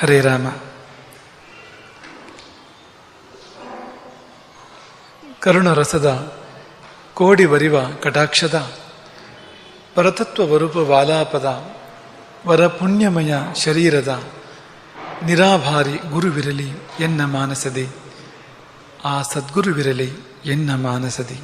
ಹರೇ ರಾಮ. ಕರುಣರಸದ ಕೋಡಿ ಬರಿವ ಕಟಾಕ್ಷದ ಪರತತ್ವ ವರೂಪ ವಾಲಾಪದ ವರ ಪುಣ್ಯಮಯ ಶರೀರದ ನಿರಾಭಾರಿ ಗುರುವಿರಲಿ ಎನ್ನ ಮಾನಸದೆ. ಆ ಸದ್ಗುರುವಿರಲಿ ಎನ್ನ ಮಾನಸದಿ.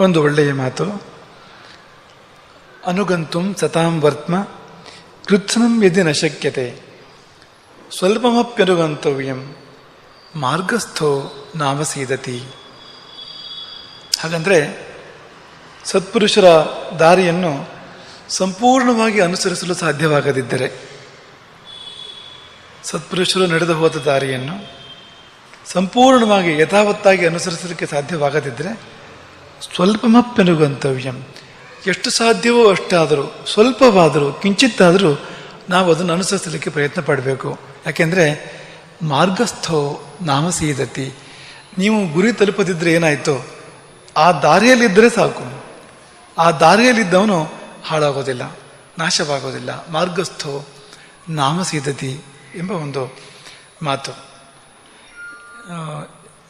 ಒಂದು ಒಳ್ಳೆಯ ಮಾತು. ಅನುಗಂತುಂ ಸತಾಂ ವರ್ತ್ಮ, ಕೃತ್ಸನಂ ಯದಿ ನ ಶಕ್ಯತೆ. ಸ್ವಲ್ಪಮಪ್ಯನುಗಂತವ್ಯಂ ಮಾರ್ಗಸ್ಥೋ ನಾಮಸೀದತಿ ಹಾಗಂದರೆ ಸತ್ಪುರುಷರ ದಾರಿಯನ್ನು ಸಂಪೂರ್ಣವಾಗಿ ಅನುಸರಿಸಲು ಸಾಧ್ಯವಾಗದಿದ್ದರೆ ಸತ್ಪುರುಷರು ನಡೆದು ಹೋದ ದಾರಿಯನ್ನು ಸಂಪೂರ್ಣವಾಗಿ ಯಥಾವತ್ತಾಗಿ ಅನುಸರಿಸಲಿಕ್ಕೆ ಸಾಧ್ಯವಾಗದಿದ್ದರೆ ಸ್ವಲ್ಪಮಪ್ಯನುಗಂತವ್ಯಂ ಎಷ್ಟು ಸಾಧ್ಯವೋ ಅಷ್ಟಾದರೂ, ಸ್ವಲ್ಪವಾದರೂ, ಕಿಂಚಿತ್ತಾದರೂ ನಾವು ಅದನ್ನು ಅನುಸರಿಸಲಿಕ್ಕೆ ಪ್ರಯತ್ನ ಪಡಬೇಕು. ಯಾಕೆಂದರೆ, ಮಾರ್ಗಸ್ಥೋ ನಾಮಸೀದತಿ ನೀವು ಗುರಿ ತಲುಪದಿದ್ದರೆ ಏನಾಯಿತು? ಆ ದಾರಿಯಲ್ಲಿದ್ದರೆ ಸಾಕು. ಆ ದಾರಿಯಲ್ಲಿದ್ದವನು ಹಾಳಾಗೋದಿಲ್ಲ, ನಾಶವಾಗೋದಿಲ್ಲ. ಮಾರ್ಗಸ್ಥೋ ನಾಮಸೀದತಿ ಎಂಬ ಒಂದು ಮಾತು.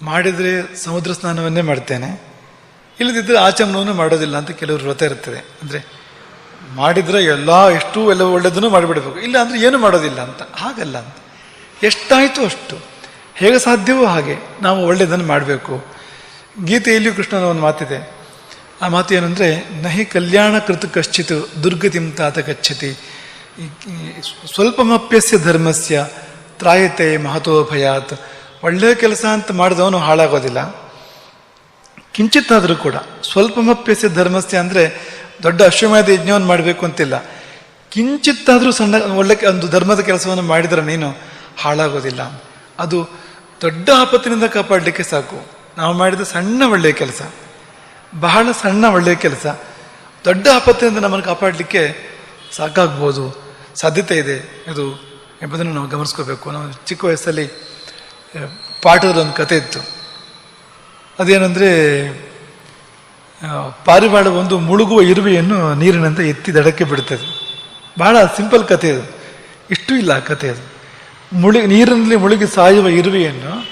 ಮಾಡಿದರೆ ಸಮುದ್ರ ಸ್ನಾನವನ್ನೇ ಮಾಡ್ತೇನೆ. ಇಲ್ಲದಿದ್ದರೆ ಆಚಮನವನ್ನು ಮಾಡೋದಿಲ್ಲ ಅಂತ ಕೆಲವರು ವ್ರತ ಇರ್ತದೆ. ಅಂದರೆ ಮಾಡಿದರೆ ಎಲ್ಲ ಎಷ್ಟು ಎಲ್ಲ ಒಳ್ಳೆಯದನ್ನು ಮಾಡಿಬಿಡಬೇಕು. ಇಲ್ಲ ಅಂದರೆ ಏನು ಮಾಡೋದಿಲ್ಲ ಅಂತ. ಹಾಗಲ್ಲ ಅಂತ. ಎಷ್ಟಾಯಿತು ಅಷ್ಟು. ಹೇಗೆ ಸಾಧ್ಯವೋ ಹಾಗೆ ನಾವು ಒಳ್ಳೆಯದನ್ನು ಮಾಡಬೇಕು. ಗೀತೆಯಲ್ಲಿಯೂ ಕೃಷ್ಣನ ಒಂದು ಮಾತಿದೆ. ಆ ಮಾತು ಏನಂದರೆ, ನಹಿ ಕಲ್ಯಾಣ ಕೃತ ಕಶ್ಚಿತ್ ದುರ್ಗತಿಂ ತಾತ ಗಚ್ಚತಿ. ಸ್ವಲ್ಪಮಪ್ಯಸ್ಯ ಧರ್ಮಸ್ಯ ತ್ರಾಯತೆ ಮಹತೋಭಯಾತ್ ಒಳ್ಳೆಯ ಕೆಲಸ ಅಂತ ಮಾಡಿದವನು ಹಾಳಾಗೋದಿಲ್ಲ. ಕಿಂಚಿತ್ತಾದರೂ ಕೂಡ ಸ್ವಲ್ಪ ಮಪ್ಪೆಸೆ ಧರ್ಮಸ್ಥೆ ಅಂದರೆ ದೊಡ್ಡ ಅಶ್ವಮೇಧ ಯಜ್ಞವನ್ನು ಮಾಡಬೇಕು ಅಂತಿಲ್ಲ. ಕಿಂಚಿತ್ತಾದರೂ ಸಣ್ಣ ಒಳ್ಳೆ ಒಂದು ಧರ್ಮದ ಕೆಲಸವನ್ನು ಮಾಡಿದರೆ ನೀನು ಹಾಳಾಗೋದಿಲ್ಲ. ಅದು ದೊಡ್ಡ ಆಪತ್ತಿನಿಂದ ಕಾಪಾಡಲಿಕ್ಕೆ ಸಾಕು. ನಾವು ಮಾಡಿದ ಸಣ್ಣ ಒಳ್ಳೆಯ ಕೆಲಸ. ಬಹಳ ಸಣ್ಣ ಒಳ್ಳೆಯ ಕೆಲಸ. ದೊಡ್ಡ ಆಪತ್ತಿನಿಂದ ನಮ್ಮನ್ನು ಕಾಪಾಡಲಿಕ್ಕೆ ಸಾಕಾಗ್ಬೋದು. ಸಾಧ್ಯತೆ ಇದೆ. ಅದು ಎಂಬುದನ್ನು ನಾವು ಗಮನಿಸ್ಕೋಬೇಕು ನಾವು ಚಿಕ್ಕ ವಯಸ್ಸಲ್ಲಿ ಆ, ಪಾಠದಲ್ಲಿ ಒಂದು ಕತೆ ಇತ್ತು. ಅದೇನೆಂದರೆ ಪಾರಿವಾಳ ಒಂದು ಮುಳುಗುವ ಇರುವೆಯನ್ನು ನೀರಿನಂತೆ ಎತ್ತಿ ದಡಕ್ಕೆ ಬಿಡುತ್ತದೆ ಬಹಳ ಸಿಂಪಲ್ ಕಥೆ ಅದು. ಇಷ್ಟು ಇಲ್ಲ ಆ ಕಥೆ ಅದು. ಮುಳುಗಿ ನೀರಿನಲ್ಲಿ ಮುಳುಗಿ ಸಾಯುವ ಇರುವೆಯನ್ನು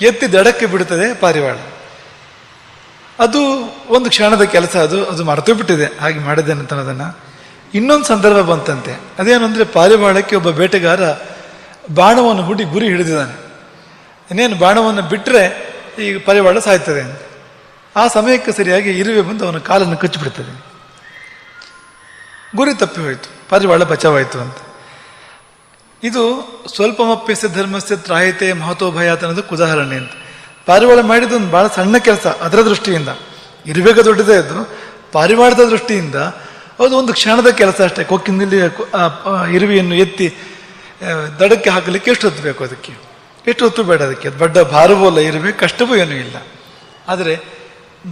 ಎತ್ತಿ ದಡಕ್ಕೆ ಬಿಡುತ್ತದೆ ಪಾರಿವಾಳ. ಅದು ಒಂದು ಕ್ಷಣದ ಕೆಲಸ ಅದು ಅದು ಮರೆತು ಬಿಟ್ಟಿದೆ ಹಾಗೆ ಮಾಡಿದೆ ಅಂತ ಅದನ್ನು ಇನ್ನೊಂದು ಸಂದರ್ಭ ಬಂತಂತೆ. ಅದೇನಂದರೆ, ಪಾರಿವಾಳಕ್ಕೆ ಒಬ್ಬ ಬೇಟೆಗಾರ ಬಾಣವನ್ನು ಹುಡಿ ಗುರಿ ಹಿಡಿದಿದ್ದಾನೆ. ಇನ್ನೇನು ಬಾಣವನ್ನು ಬಿಟ್ಟರೆ ಈ ಪರಿವಾಳ ಸಾಯ್ತದೆ ಅಂತ. ಆ ಸಮಯಕ್ಕೆ ಸರಿಯಾಗಿ ಇರುವೆ ಬಂದು ಅವನ ಕಾಲನ್ನು ಕಚ್ಚಿಬಿಡ್ತದೆ. ಗುರಿ ತಪ್ಪಿ ಹೋಯಿತು. ಪರಿವಾಳ ಬಚಾವಾಯಿತು ಅಂತ. ಇದು ಸ್ವಲ್ಪಮಪ್ಯಸ್ಯ ಧರ್ಮಸ್ಯ ತ್ರಾಯತೆ ಮಹತ್ವ ಭಯ ಅನ್ನೋದಕ್ಕೆ ಉದಾಹರಣೆ ಅಂತ. ಪಾರಿವಾಳ ಮಾಡಿದ ಒಂದು ಬಹಳ ಸಣ್ಣ ಕೆಲಸ ಅದರ ದೃಷ್ಟಿಯಿಂದ. ಇರುವೆಗ ದೊಡ್ಡದೇ ಅದು. ಪಾರಿವಾಳದ ದೃಷ್ಟಿಯಿಂದ ಅದು ಒಂದು ಕ್ಷಣದ ಕೆಲಸ ಅಷ್ಟೇ. ಕೊಕ್ಕಿನಲ್ಲಿ ಇರುವೆಯನ್ನು ಎತ್ತಿ ದಡಕ್ಕೆ ಹಾಕಲಿಕ್ಕೆ ಎಷ್ಟು ಹೊತ್ತು ಬೇಕು ಅದಕ್ಕೆ? ಎಷ್ಟು ಹೊತ್ತು ಬೇಡ ಅದಕ್ಕೆ. ದೊಡ್ಡ ಭಾರವೂ ಅಲ್ಲ ಇರಬೇಕು ಕಷ್ಟವೂ ಏನೂ ಇಲ್ಲ. ಆದರೆ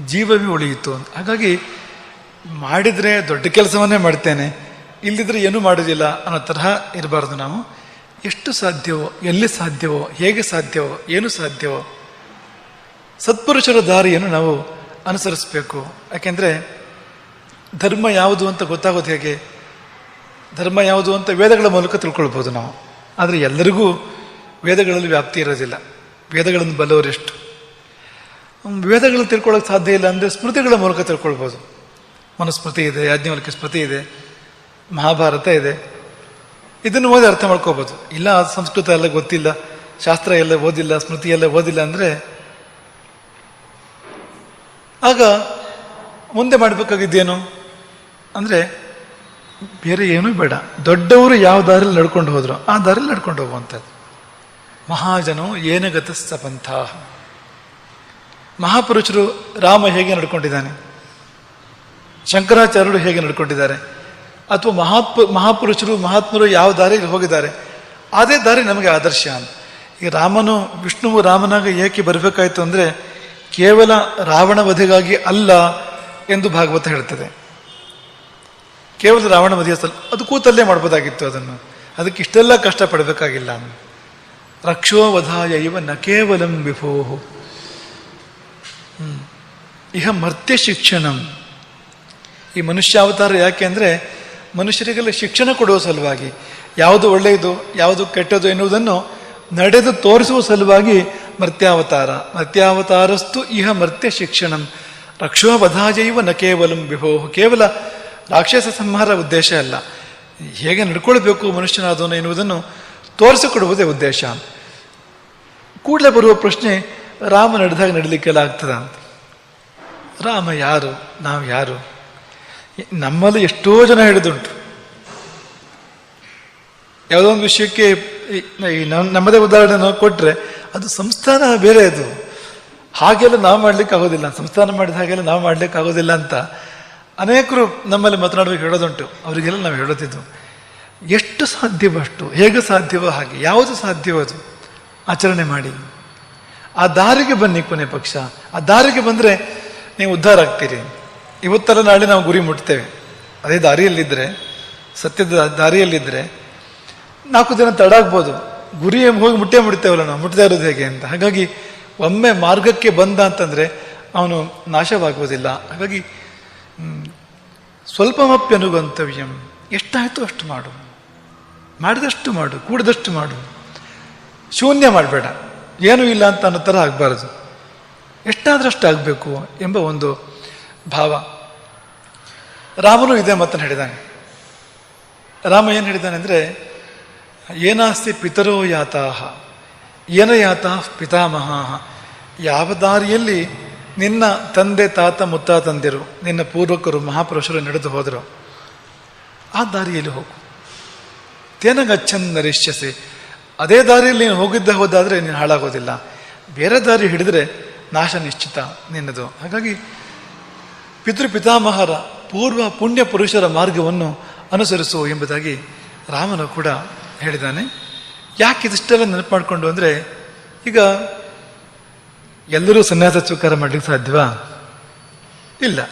ಜೀವವೇ ಉಳಿಯಿತು ಅಂತ. ಹಾಗಾಗಿ ಮಾಡಿದರೆ ದೊಡ್ಡ ಕೆಲಸವನ್ನೇ ಮಾಡ್ತೇನೆ ಇಲ್ಲದಿದ್ರೆ ಏನೂ ಮಾಡೋದಿಲ್ಲ ಅನ್ನೋ ತರಹ ಇರಬಾರ್ದು ನಾವು. ಎಷ್ಟು ಸಾಧ್ಯವೋ, ಎಲ್ಲಿ ಸಾಧ್ಯವೋ, ಹೇಗೆ ಸಾಧ್ಯವೋ, ಏನು ಸಾಧ್ಯವೋ, ಸತ್ಪುರುಷರ ದಾರಿಯನ್ನು ನಾವು ಅನುಸರಿಸಬೇಕು. ಯಾಕೆಂದರೆ ಧರ್ಮ ಯಾವುದು ಅಂತ ಗೊತ್ತಾಗೋದು ಹೇಗೆ? ಧರ್ಮ ಯಾವುದು ಅಂತ ವೇದಗಳ ಮೂಲಕ ತಿಳ್ಕೊಳ್ಬೋದು ನಾವು. ಆದರೆ ಎಲ್ಲರಿಗೂ ವೇದಗಳಲ್ಲಿ ವ್ಯಾಪ್ತಿ ಇರೋದಿಲ್ಲ. ವೇದಗಳನ್ನು ಬಲ್ಲವರೆಷ್ಟು? ವೇದಗಳನ್ನು ತಿಳ್ಕೊಳ್ಳೋಕೆ ಸಾಧ್ಯ ಇಲ್ಲ ಅಂದರೆ ಸ್ಮೃತಿಗಳ ಮೂಲಕ ತಿಳ್ಕೊಳ್ಬೋದು. ಮನುಸ್ಮೃತಿ ಇದೆ, ಯಾಜ್ಞವಲ್ಕ್ಯ ಸ್ಮೃತಿ ಇದೆ, ಮಹಾಭಾರತ ಇದೆ. ಇದನ್ನು ಓದಿ ಅರ್ಥ ಮಾಡ್ಕೋಬೋದು. ಇಲ್ಲ, ಸಂಸ್ಕೃತ ಎಲ್ಲ ಗೊತ್ತಿಲ್ಲ, ಶಾಸ್ತ್ರ ಎಲ್ಲ ಓದಿಲ್ಲ, ಸ್ಮೃತಿ ಎಲ್ಲ ಓದಿಲ್ಲ ಅಂದರೆ ಆಗ ಮುಂದೆ ಮಾಡಬೇಕಾಗಿದ್ದೇನು? ಅಂದರೆ ಬೇರೆ ಏನೂ ಬೇಡ. ದೊಡ್ಡವರು ಯಾವ ದಾರಿಯಲ್ಲಿ ನಡ್ಕೊಂಡು ಹೋದ್ರು, ಆ ದಾರಿಯಲ್ಲಿ ನಡ್ಕೊಂಡು ಹೋಗುವಂಥದ್ದು. ಮಹಾಜನೋ ಏನಗತ ಸಪಂಥ ಮಹಾಪುರುಷರು ರಾಮ ಹೇಗೆ ನಡ್ಕೊಂಡಿದ್ದಾನೆ? ಶಂಕರಾಚಾರ್ಯರು ಹೇಗೆ ನಡ್ಕೊಂಡಿದ್ದಾರೆ? ಅಥವಾ ಮಹಾಪು, ಮಹಾಪುರುಷರು, ಮಹಾತ್ಮರು ಯಾವ ದಾರಿಯಲ್ಲಿ ಹೋಗಿದ್ದಾರೆ? ಅದೇ ದಾರಿ ನಮಗೆ ಆದರ್ಶ ಅಂತ. ಈ ರಾಮನು, ವಿಷ್ಣುವು ರಾಮನಾಗ ಏಕೆ ಬರಬೇಕಾಯ್ತು ಅಂದರೆ, ಕೇವಲ ರಾವಣ ವಧೆಗಾಗಿ ಅಲ್ಲ ಎಂದು ಭಾಗವತ ಹೇಳ್ತದೆ. ಕೇವಲ ರಾವಣ ವಧೆಯ ಸಲ, ಅದು ಕೂತಲ್ಲೇ ಮಾಡ್ಬೋದಾಗಿತ್ತು ಅದನ್ನು. ಅದಕ್ಕೆ ಇಷ್ಟೆಲ್ಲ ಕಷ್ಟಪಡಬೇಕಾಗಿಲ್ಲ ರಕ್ಷೋ ವಧಾಯ ಇವ ನ ಕೇವಲಂ ವಿಭೋ ಇಹ ಮರ್ತ್ಯ ಶಿಕ್ಷಣಂ. ಈ ಮನುಷ್ಯಾವತಾರ ಯಾಕೆ ಅಂದರೆ ಮನುಷ್ಯರಿಗೆಲ್ಲ ಶಿಕ್ಷಣ ಕೊಡುವ ಸಲುವಾಗಿ, ಯಾವುದು ಒಳ್ಳೆಯದು, ಯಾವುದು ಕೆಟ್ಟದು ಎನ್ನುವುದನ್ನು ನಡೆದು ತೋರಿಸುವ ಸಲುವಾಗಿ ಮರ್ತ್ಯಾವತಾರ. ಮರ್ತ್ಯಾವತಾರಸ್ತು ಇಹ ಮರ್ತ್ಯ ಶಿಕ್ಷಣಂ. ರಕ್ಷೋ ಇವ ನ ಕೇವಲಂ ವಿಭೋ ಕೇವಲ ರಾಕ್ಷಸ ಸಂಹಾರ ಉದ್ದೇಶ ಅಲ್ಲ. ಹೇಗೆ ನಡ್ಕೊಳ್ಬೇಕು ಮನುಷ್ಯನಾದವನು ಎನ್ನುವುದನ್ನು ತೋರಿಸಿಕೊಡುವುದೇ ಉದ್ದೇಶ. ಕೂಡಲೇ ಬರುವ ಪ್ರಶ್ನೆ ರಾಮ ನಡೆದಾಗ ನಡಲಿಕ್ಕೆಲ್ಲ ಆಗ್ತದ ಅಂತ. ರಾಮ ಯಾರು? ನಾವು ಯಾರು? ನಮ್ಮಲ್ಲಿ ಎಷ್ಟೋ ಜನ ಹಿಡಿದುಂಟು ಯಾವುದೋ ಒಂದು ವಿಷಯಕ್ಕೆ ನಮ್ಮದೇ ಉದಾಹರಣೆ ನಾವು ಕೊಟ್ಟರೆ ಅದು ಸಂಸ್ಥಾನ ಬೇರೆ ಅದು. ಹಾಗೆಲ್ಲ ನಾವು ಮಾಡ್ಲಿಕ್ಕೆ ಆಗೋದಿಲ್ಲ. ಸಂಸ್ಥಾನ ಮಾಡಿದ ಹಾಗೆಲ್ಲ ನಾವು ಮಾಡ್ಲಿಕ್ಕೆ ಆಗೋದಿಲ್ಲ ಅಂತ ಅನೇಕರು ನಮ್ಮಲ್ಲಿ ಮಾತನಾಡಬೇಕು ಹೇಳೋದುಂಟು. ಅವರಿಗೆಲ್ಲ ನಾವು ಹೇಳೋದಿದ್ದು. ಎಷ್ಟು ಸಾಧ್ಯವೋ ಅಷ್ಟು ಹೇಗೆ ಸಾಧ್ಯವೋ ಹಾಗೆ? ಯಾವುದು ಸಾಧ್ಯವೋ ಅದು? ಆಚರಣೆ ಮಾಡಿ. ಆ ದಾರಿಗೆ ಬನ್ನಿ ಕೊನೆ ಪಕ್ಷ. ಆ ದಾರಿಗೆ ಬಂದರೆ ನೀವು ಉದ್ಧಾರ ಆಗ್ತೀರಿ. ಇವತ್ತರ ನಾಳೆ ನಾವು ಗುರಿ ಮುಟ್ತೇವೆ. ಅದೇ ದಾರಿಯಲ್ಲಿದ್ದರೆ ಸತ್ಯದ ದಾರಿಯಲ್ಲಿದ್ದರೆ ನಾಲ್ಕು ದಿನ ತಡ ಆಗ್ಬೋದು ಗುರಿ ಹೋಗಿ ಮುಟ್ಟೆ ಮುಟ್ತೇವಲ್ಲ ನಾವು ಮುಟ್ಟದೇ ಇರೋದು ಹೇಗೆ ಅಂತ. ಹಾಗಾಗಿ ಒಮ್ಮೆ ಮಾರ್ಗಕ್ಕೆ ಬಂದ ಅಂತಂದರೆ ಅವನು ನಾಶವಾಗುವುದಿಲ್ಲ. ಹಾಗಾಗಿ ಸ್ವಲ್ಪ ಸ್ವಲ್ಪಮಪ್ಯನು ಗಂತವ್ಯಂ ಎಷ್ಟಾಯಿತು ಅಷ್ಟು ಮಾಡು. ಮಾಡಿದಷ್ಟು ಮಾಡು, ಕೂಡಿದಷ್ಟು ಮಾಡು. ಶೂನ್ಯ ಮಾಡಬೇಡ. ಏನೂ ಇಲ್ಲ ಅಂತ ಅನ್ನೋ ಥರ ಆಗಬಾರ್ದು. ಎಷ್ಟಾದ್ರಷ್ಟು ಆಗಬೇಕು ಎಂಬ ಒಂದು ಭಾವ. ರಾಮನು ಇದೇ ಮತ್ತನ್ನು ಹೇಳಿದ್ದಾನೆ ರಾಮ ಏನು ಹೇಳಿದ್ದಾನೆ ಅಂದರೆ, ಏನಾಸ್ತಿ ಪಿತರೋ ಯಾತಾಹ, ಏನ ಯಾತಃ ಪಿತಾಮಹ, ಯಾವ ದಾರಿಯಲ್ಲಿ ನಿನ್ನ ತಂದೆ ತಾತ ಮುತ್ತಾತಂದಿರು ನಿನ್ನ ಪೂರ್ವಕರು ಮಹಾಪುರುಷರು ನಡೆದು ಹೋದರು, ಆ ದಾರಿಯಲ್ಲಿ ಹೋಗು. ತೇನ ಗಚ್ಚನ್ ಅದೇ ದಾರಿಯಲ್ಲಿ ನೀನು ಹೋಗಿದ್ದ ಹೋದಾದರೆ ನೀನು ಹಾಳಾಗೋದಿಲ್ಲ. ಬೇರೆ ದಾರಿ ಹಿಡಿದ್ರೆ ನಾಶ ನಿಶ್ಚಿತ ನಿನ್ನದು. ಹಾಗಾಗಿ ಪಿತೃ ಪಿತಾಮಹರ ಪೂರ್ವ ಪುಣ್ಯ ಪುರುಷರ ಮಾರ್ಗವನ್ನು ಅನುಸರಿಸು ಎಂಬುದಾಗಿ ರಾಮನು ಕೂಡ ಹೇಳಿದ್ದಾನೆ. ಯಾಕೆ ಇದಿಷ್ಟೆಲ್ಲ ನೆನಪು ಮಾಡಿಕೊಂಡು ಅಂದರೆ ಈಗ ಎಲ್ಲರೂ ಸನ್ಯಾಸ ಸ್ವೀಕಾರ ಮಾಡಲಿಕ್ಕೆ ಸಾಧ್ಯವಾ? ಇಲ್ಲ.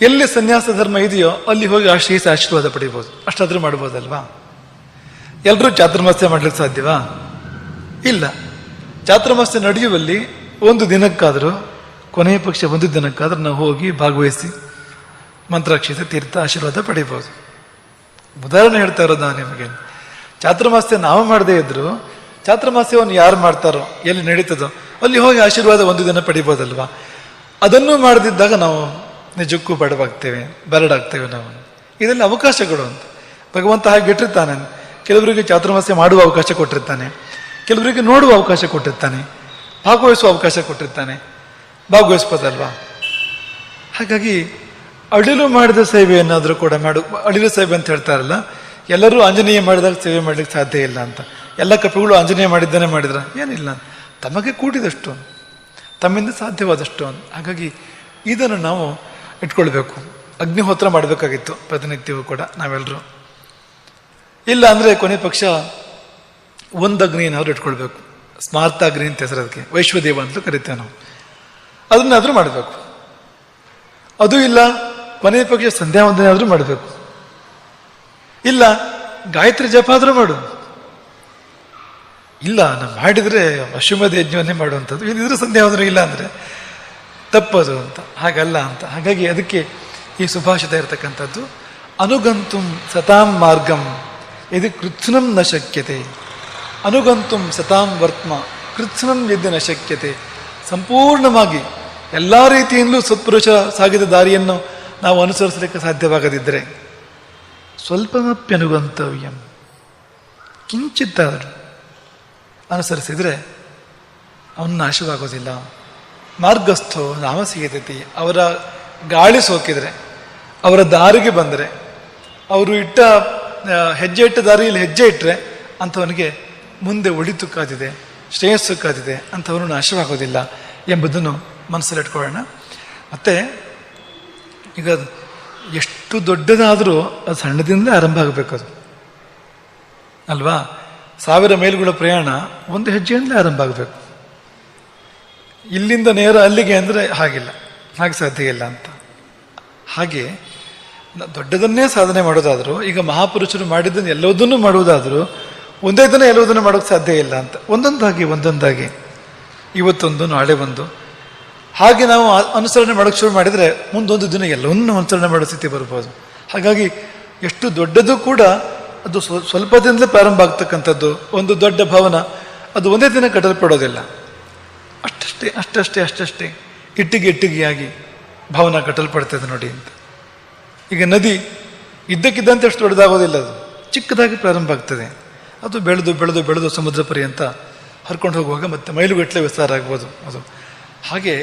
ಎಲ್ಲಿ ಸನ್ಯಾಸ ಧರ್ಮ ಇದೆಯೋ ಅಲ್ಲಿ ಹೋಗಿ ಆಶ್ರಯಿಸಿ ಆಶೀರ್ವಾದ ಪಡಿಬೋದು. ಅಷ್ಟಾದರೂ ಮಾಡ್ಬೋದಲ್ವಾ? ಎಲ್ಲರೂ ಚಾತುರ್ಮಾಸ್ಯ ಮಾಡ್ಲಿಕ್ಕೆ ಸಾಧ್ಯವಾ? ಇಲ್ಲ. ಚಾತುರ್ಮಾಸ್ಯ ನಡೆಯುವಲ್ಲಿ ಒಂದು ದಿನಕ್ಕಾದರೂ, ಕೊನೆಯ ಪಕ್ಷ ಒಂದು ದಿನಕ್ಕಾದರೂ ನಾವು ಹೋಗಿ ಭಾಗವಹಿಸಿ ಮಂತ್ರಾಕ್ಷಿತ ತೀರ್ಥ ಆಶೀರ್ವಾದ ಪಡಿಬೋದು ಉದಾಹರಣೆ ಹೇಳ್ತಾ ಇರೋದು ನಾನು ನಿಮಗೆ. ಚಾತುರ್ಮಾಸ್ಯ ನಾವು ಮಾಡದೇ ಇದ್ರು ಚಾತುರ್ಮಾಸ್ಯವನ್ನು ಯಾರು ಮಾಡ್ತಾರೋ, ಎಲ್ಲಿ ನಡೀತದೋ, ಅಲ್ಲಿ ಹೋಗಿ ಆಶೀರ್ವಾದ ಒಂದು ದಿನ ಪಡಿಬೋದಲ್ವಾ ಅದನ್ನು ಮಾಡದಿದ್ದಾಗ ನಾವು ನಿಜಕ್ಕೂ ಬಡವಾಗ್ತೇವೆ, ಬರಡಾಗ್ತೇವೆ ನಾವು. ಇದೆಲ್ಲ ಅವಕಾಶಗಳು ಅಂತ ಭಗವಂತ ಹಾಗೆ ಇಟ್ಟಿರ್ತಾನೆ. ಕೆಲವರಿಗೆ ಚಾತುರ್ಮಾಸ್ಯ ಮಾಡುವ ಅವಕಾಶ ಕೊಟ್ಟಿರ್ತಾನೆ. ಕೆಲವರಿಗೆ ನೋಡುವ ಅವಕಾಶ ಕೊಟ್ಟಿರ್ತಾನೆ. ಭಾಗವಹಿಸುವ ಅವಕಾಶ ಕೊಟ್ಟಿರ್ತಾನೆ. ಭಾಗವಹಿಸ್ಬೋದಲ್ವಾ ಹಾಗಾಗಿ ಅಳಿಲು ಮಾಡಿದ ಸೇವೆ ಏನಾದರೂ ಕೂಡ ಮಾಡು. ಅಳಿಲು ಸೇವೆ ಅಂತ ಹೇಳ್ತಾರಲ್ಲ, ಎಲ್ಲರೂ ಆಂಜನೇಯ ಮಾಡಿದಾಗ ಸೇವೆ ಮಾಡಲಿಕ್ಕೆ ಸಾಧ್ಯ ಇಲ್ಲ ಅಂತ. ಎಲ್ಲ ಕಪಿಗಳು ಆಂಜನೇಯ ಮಾಡಿದ್ದಾನೆ ಮಾಡಿದ್ರ? ಏನಿಲ್ಲ. ತಮಗೆ ಕೂಡಿದಷ್ಟು, ತಮ್ಮಿಂದ ಸಾಧ್ಯವಾದಷ್ಟು. ಹಾಗಾಗಿ ಇದನ್ನು ನಾವು ಇಟ್ಕೊಳ್ಬೇಕು. ಅಗ್ನಿಹೋತ್ರ ಮಾಡಬೇಕಾಗಿತ್ತು. ಪ್ರತಿನಿತ್ಯವೂ ಕೂಡ ನಾವೆಲ್ಲರೂ. ಇಲ್ಲ ಅಂದರೆ ಕೊನೆ ಪಕ್ಷ ಒಂದು ಅಗ್ನಿ ಏನಾದರೂ ಇಟ್ಕೊಳ್ಬೇಕು ಸ್ಮಾರ್ತ ಅಗ್ನಿ ಅಂತ ಹೆಸರು ಅದಕ್ಕೆ ವೈಶ್ವದೇವ ಅಂತ ಕರಿತೇವೆ ನಾವು. ಅದನ್ನಾದ್ರೂ ಮಾಡಬೇಕು. ಅದು ಇಲ್ಲ, ಕೊನೆ ಪಕ್ಷ ಸಂಧ್ಯಾ ಆದರೂ ಮಾಡಬೇಕು. ಇಲ್ಲ, ಗಾಯತ್ರಿ ಜಪ ಆದರೂ ಮಾಡು. ಇಲ್ಲ ನಾವು ಮಾಡಿದರೆ ಅಶ್ವಮೇಧ ಯಜ್ಞವನ್ನೇ ಮಾಡುವಂಥದ್ದು. ಇಲ್ಲಿದ್ರೆ ಸಂಧ್ಯಾ ವಂದನೆ ಇಲ್ಲ ಅಂದರೆ ತಪ್ಪದು ಅಂತ. ಹಾಗಲ್ಲ ಅಂತ. ಹಾಗಾಗಿ ಅದಕ್ಕೆ ಈ ಸುಭಾಷಿತ ಇರತಕ್ಕಂಥದ್ದು, ಅನುಗಂತುಂ ಸತಾಂ ಮಾರ್ಗಂ. ಇದು ಕೃತ್ಸ್ನಂ ನ ಶಕ್ಯತೆ ಅನುಗಂತುಂ ಸತಾಂ ವರ್ತ್ಮ ಕೃತ್ಸ್ನಂ ಯದಿ ನ ಶಕ್ಯತೆ ಸಂಪೂರ್ಣವಾಗಿ ಎಲ್ಲ ರೀತಿಯಿಂದಲೂ ಸತ್ಪುರುಷ ಸಾಗಿದ ದಾರಿಯನ್ನು ನಾವು ಅನುಸರಿಸಲಿಕ್ಕೆ ಸಾಧ್ಯವಾಗದಿದ್ದರೆ ಸ್ವಲ್ಪಮಪ್ಯನುಗಂತವ್ಯಂ ಕಿಂಚಿತ್ತಾದರೂ ಅನುಸರಿಸಿದರೆ ಅವನು ನಾಶವಾಗೋದಿಲ್ಲ. ಮಾರ್ಗಸ್ಥೋ ನಾಮ ಸಿಗತೈತಿ, ಅವರ ಗಾಳಿ ಸೋಕಿದರೆ, ಅವರ ದಾರಿಗೆ ಬಂದರೆ, ಅವರು ಇಟ್ಟ ಹೆಜ್ಜೆ ಇಟ್ಟ ದಾರಿಯಲ್ಲಿ ಹೆಜ್ಜೆ ಇಟ್ಟರೆ ಅಂಥವನಿಗೆ ಮುಂದೆ ಒಳಿತು ಕಾದಿದೆ, ಶ್ರೇಯಸ್ಸು ಕಾದಿದೆ, ಅಂಥವನು ನಾಶವಾಗೋದಿಲ್ಲ ಎಂಬುದನ್ನು ಮನಸ್ಸಲ್ಲಿಟ್ಕೊಳ್ಳೋಣ. ಮತ್ತು ಈಗ ಎಷ್ಟು ದೊಡ್ಡದಾದರೂ ಅದು ಸಣ್ಣದಿಂದ ಆರಂಭ ಆಗಬೇಕು ಅದು. ಅಲ್ವಾ? ಸಾವಿರ ಮೈಲುಗಳ ಪ್ರಯಾಣ ಒಂದು ಹೆಜ್ಜೆಯಿಂದಲೇ ಆರಂಭ ಆಗಬೇಕು. ಇಲ್ಲಿಂದ ನೇರ ಅಲ್ಲಿಗೆ ಅಂದರೆ ಹಾಗಿಲ್ಲ, ಹಾಗೆ ಸಾಧ್ಯ ಇಲ್ಲ ಅಂತ. ಹಾಗೆ ದೊಡ್ಡದನ್ನೇ ಸಾಧನೆ ಮಾಡೋದಾದರೂ, ಈಗ ಮಹಾಪುರುಷರು ಮಾಡಿದ್ದನ್ನು ಎಲ್ಲವುದನ್ನು ಮಾಡುವುದಾದರೂ, ಒಂದೇ ದಿನ ಎಲ್ಲವುದನ್ನು ಮಾಡೋಕ್ಕೆ ಸಾಧ್ಯ ಇಲ್ಲ ಅಂತ. ಒಂದೊಂದಾಗಿ ಒಂದೊಂದಾಗಿ. ಇವತ್ತೊಂದು, ನಾಳೆ ಒಂದು. ಹಾಗೆ ನಾವು ಅನುಸರಣೆ ಮಾಡೋಕ್ಕೆ ಶುರು ಮಾಡಿದರೆ, ಮುಂದೊಂದು ದಿನ ಎಲ್ಲವನ್ನೂ ಅನುಸರಣೆ ಮಾಡೋ ಸ್ಥಿತಿ ಬರ್ಬೋದು. ಹಾಗಾಗಿ, ಎಷ್ಟು ದೊಡ್ಡದು ಕೂಡ, ಅದು ಸ್ವ- ದಿನದಲ್ಲೇ ಪ್ರಾರಂಭ ಆಗ್ತಕ್ಕಂಥದ್ದು, ಒಂದು ದೊಡ್ಡ ಭವನ, ಅದು ಒಂದೇ ದಿನ ಕಟ್ಟಲ್ಪಡೋದಿಲ್ಲ. ಅಷ್ಟಷ್ಟೇ ಅಷ್ಟಷ್ಟೇ ಅಷ್ಟಷ್ಟೇ. ಇಟ್ಟಿಗೆ, ಇಟ್ಟಿಗೆಯಾಗಿ ಭವನ ಕಟ್ಟಲ್ಪಡ್ತದೆ ನೋಡಿ ಅಂತ. ಈಗ ನದಿ ಇದ್ದಕ್ಕಿದ್ದಂತೆ ಅಷ್ಟು ದೊಡ್ಡದಾಗೋದಿಲ್ಲ ಅದು. ಚಿಕ್ಕದಾಗಿ ಪ್ರಾರಂಭ ಆಗ್ತದೆ. ಅದು ಬೆಳೆದು ಬೆಳೆದು ಬೆಳೆದು ಸಮುದ್ರ ಪರ್ಯಂತ ಹರ್ಕೊಂಡು ಹೋಗುವಾಗ ಮತ್ತೆ ಮೈಲುಗಟ್ಟಲೆ ವಿಸ್ತಾರ ಆಗ್ಬೋದು. ಅದು ಹಾಗೆ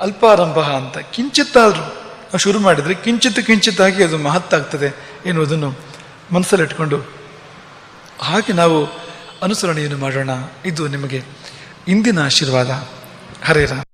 ಅಲ್ಪಾರಂಭ ಅಂತ ಕಿಂಚಿತ್ತಾದರೂ ಶುರು ಮಾಡಿದರೆ ಕಿಂಚಿತ್ ಕಿಂಚಿತ್ತಾಗಿ ಅದು ಮಹತ್ತಾಗ್ತದೆ ಎನ್ನುವುದನ್ನು ಮನಸ್ಸಲ್ಲಿಟ್ಕೊಂಡು ಹಾಗೆ ನಾವು ಅನುಸರಣೆಯನ್ನು ಮಾಡೋಣ. ಇದು ನಿಮಗೆ ಇಂದಿನ ಆಶೀರ್ವಾದ. ಹರೇ ರಾಮ್.